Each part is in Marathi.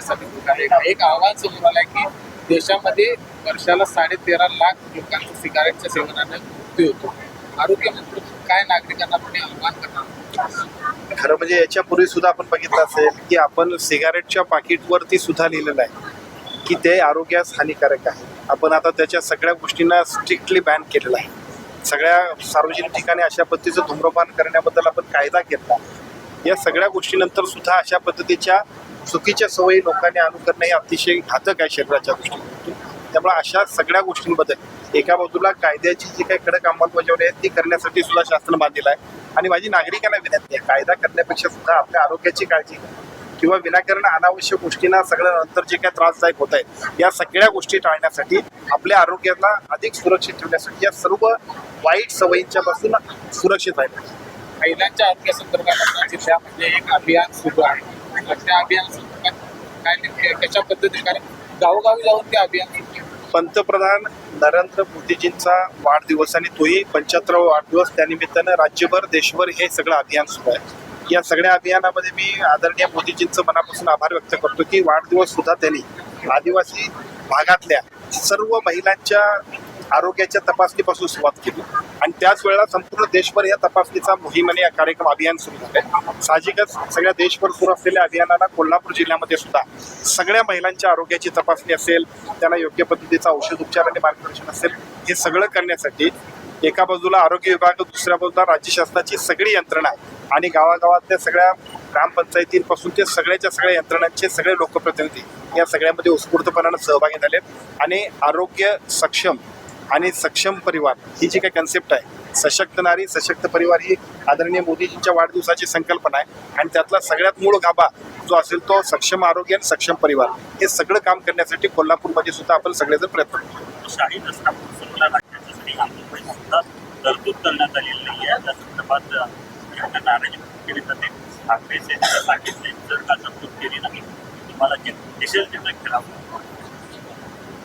आरोग्यासाठी एक- आवाज समोर आलाय की देशामध्ये वर्षाला साडे तेरा लाख लोकांचं सिगारेटच्या सेवनानं मृत्यू होतो. आरोग्य मंत्री काय नागरिकांना आपण आव्हान करणार खरं म्हणजे याच्यापूर्वी सुद्धा आपण बघितलं असेल की आपण सिगारेटच्या पाकिटवरती सुद्धा लिहिलेलं आहे की ते आरोग्यास हानिकारक आहे. आपण आता त्याच्या सगळ्या गोष्टींना स्ट्रिक्टली बॅन केलेलं आहे. सगळ्या सार्वजनिक ठिकाणी अशा पद्धतीचं धूम्रपान करण्याबद्दल आपण कायदा केला या सगळ्या गोष्टीनंतर सुद्धा अशा पद्धतीच्या चुकीच्या सवयी लोकांनी अनुकरणं हे अतिशय घातक आहे शरीराच्या दृष्टीने त्यामुळे अशा सगळ्या गोष्टींबद्दल एका बाजूला कायद्याची जी काही कडक अंमलबजावणी आहे ती करण्यासाठी सुद्धा शासन बांधलेलं आहे. आणि माझी नागरिकांना विनंती आहे कायदा करण्यापेक्षा सुद्धा आपल्या आरोग्याची काळजी किंवा विनाकारण अनावश्यक गोष्टींना सगळं नंतर जे काही त्रासदायक होत आहेत या सगळ्या गोष्टी टाळण्यासाठी आपल्या आरोग्याला अधिक सुरक्षित ठेवण्यासाठी या सर्व वाईट सवयींच्या पासून सुरक्षित राहिलं महिलांच्या आरोग्यासंदर्भात आता जिल्ह्यामध्ये एक अभियान सुरू आहे. तर त्या अभियान संदर्भात काय नेमके कशा पद्धतीने? कारण गावोगावी जाऊन ते अभियान सुरू आहे. पंतप्रधान नरेंद्र मोदीजींचा वाढदिवस आणि तोही पंच्याहत्तरावा वाढदिवस त्यानिमित्तानं राज्यभर देशभर हे सगळं अभियान सुरू आहे. या सगळ्या अभियानामध्ये मी आदरणीय मोदीजींचं मनापासून आभार व्यक्त करतो की वाढदिवस सुद्धा त्यांनी आदिवासी भागातल्या सर्व महिलांच्या आरोग्याच्या तपासणीपासून सुरुवात केली. आणि त्याच वेळेला संपूर्ण देशभर या तपासणीचा मोहिमेने या कार्यक्रम अभियान सुरू झाले साहजिकच सगळ्या देशभर सुरू असलेल्या अभियानाला कोल्हापूर जिल्ह्यामध्ये सुद्धा सगळ्या महिलांच्या आरोग्याची तपासणी असेल त्यांना योग्य पद्धतीचा औषध उपचार आणि मार्गदर्शन असेल हे सगळं करण्यासाठी एका बाजूला आरोग्य विभाग दुसऱ्या बाजूला राज्य शासनाची सगळी यंत्रणा आणि गावागावातल्या सगळ्या ग्रामपंचायतींपासून ते सगळ्याच्या सगळ्या यंत्रणांचे सगळे लोकप्रतिनिधी या सगळ्यामध्ये उत्स्फूर्तपणानं सहभागी झालेत. आणि आरोग्य सक्षम आणि सक्षम परिवार ही जी काही कन्सेप्ट आहे सशक्त नारी सशक्त परिवार ही आदरणीय मोदीजींच्या वाढदिवसाची संकल्पना आहे. आणि त्यातला सगळ्यात मूळ गाभा जो असेल तो सक्षम आरोग्य आणि सक्षम परिवार. हे सगळं काम करण्यासाठी कोल्हापूरमध्ये सुद्धा आपण सगळेजण प्रयत्न करतो.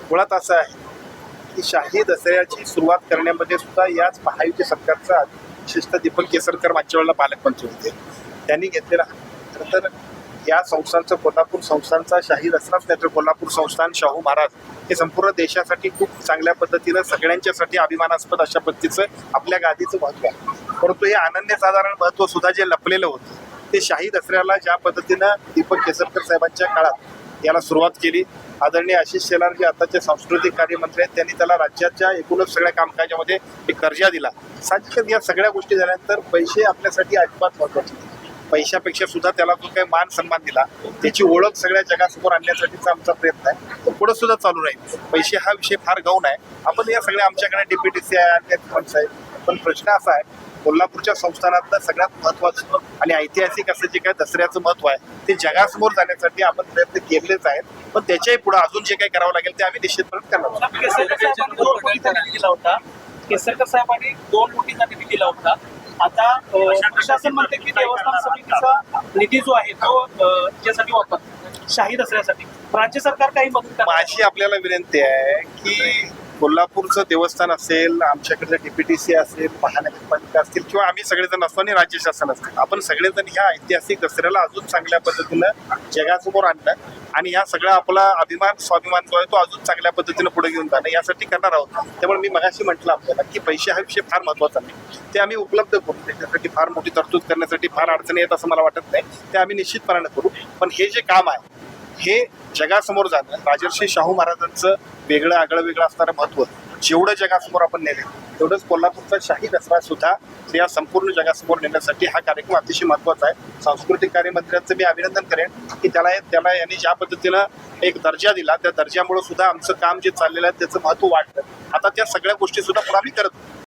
मुळात असं आहे की शाही दसऱ्याची सुरुवात करण्यामध्ये सुद्धा याच महायुती सरकारचा विशेषतः दीपक केसरकर मागच्या वेळेला पालकमंत्री होते. त्यांनी घेतलेला तर या संस्थांचं कोल्हापूर संस्थांचा शाही दसराच नाही तर कोल्हापूर संस्थान शाहू महाराज हे संपूर्ण देशासाठी खूप चांगल्या पद्धतीनं सगळ्यांच्यासाठी अभिमानास्पद अशा पद्धतीचं आपल्या गादीचं महत्त्व आहे. परंतु हे अनन्यसाधारण महत्त्व सुद्धा जे लपलेलं होतं ते शाही दसऱ्याला ज्या पद्धतीनं दीपक केसरकर साहेबांच्या काळात याला सुरुवात केली. आदरणीय आशिष शेलार जे आताचे सांस्कृतिक कार्यमंत्री आहेत त्यांनी त्याला राज्याच्या एकूणच सगळ्या कामकाजामध्ये एक दर्जा दिला. साहजिकच या सगळ्या गोष्टी झाल्यानंतर पैसे आपल्यासाठी अजिबात महत्त्वाचे पैशापेक्षा सुद्धा त्याला जो काही मान सन्मान दिला त्याची ओळख सगळ्या जगासमोर आणण्यासाठीचा आमचा प्रयत्न आहे. तो पुढे सुद्धा चालू राहील. पैसे हा विषय फार गौण आहे. आपण या सगळ्या आमच्याकडे डीपीटीसी आहे आणि पण प्रश्न असा आहे कोल्हापूरच्या संस्थानातलं सगळ्यात महत्वाचं आणि ऐतिहासिक असं जे काय दसऱ्याचं महत्त्व आहे ते जगासमोर जाण्यासाठी आपण प्रयत्न केलेच आहेत. पण त्याच्याही पुढे अजून जे काही करावं लागेल ते आम्ही निश्चितपणे करणार होता. केसरकर साहेबांनी दोन कोटीचा निधी दिला होता. आता प्रशासन म्हणते की देवस्थान समितीचा निधी जो आहे तो याच्यासाठी वापर शाही दसऱ्यासाठी. राज्य सरकार काही मदत माझी आपल्याला विनंती आहे की कोल्हापूरचं देवस्थान असेल आमच्याकडचं डीपीटीसी असेल महानगरपालिका असतील किंवा आम्ही सगळेजण असतो आणि राज्य शासन असतं आपण सगळेजण ह्या ऐतिहासिक दसऱ्याला अजून चांगल्या पद्धतीनं जगासमोर आणलं आणि ह्या सगळा आपला अभिमान स्वाभिमान जो आहे तो अजून चांगल्या पद्धतीनं पुढे घेऊन जाणं यासाठी करणार आहोत. त्यामुळे मी मगाशी म्हटलं आपल्याला की पैसे हा विषय फार महत्त्वाचा नाही ते आम्ही उपलब्ध करू. त्याच्यासाठी फार मोठी तरतूद करण्यासाठी फार अडचणी येत असं मला वाटत नाही. ते आम्ही निश्चितपणाने करू. पण हे जे काम आहे हे जगासमोर जाणं राजर्षी शाहू महाराजांचं वेगळं आगळं वेगळं असणारं महत्त्व जेवढं जगासमोर आपण नेले तेवढंच कोल्हापूरचा शाही दसरा सुद्धा या संपूर्ण जगासमोर नेण्यासाठी हा कार्यक्रम अतिशय महत्त्वाचा आहे. सांस्कृतिक कार्यमंत्र्यांचं मी अभिनंदन करेन की त्याला त्याला यांनी ज्या पद्धतीनं एक दर्जा दिला त्या दर्जामुळे सुद्धा आमचं काम जे चाललेलं आहे त्याचं महत्त्व वाढलं. आता त्या सगळ्या गोष्टी सुद्धा पुढे आम्ही करत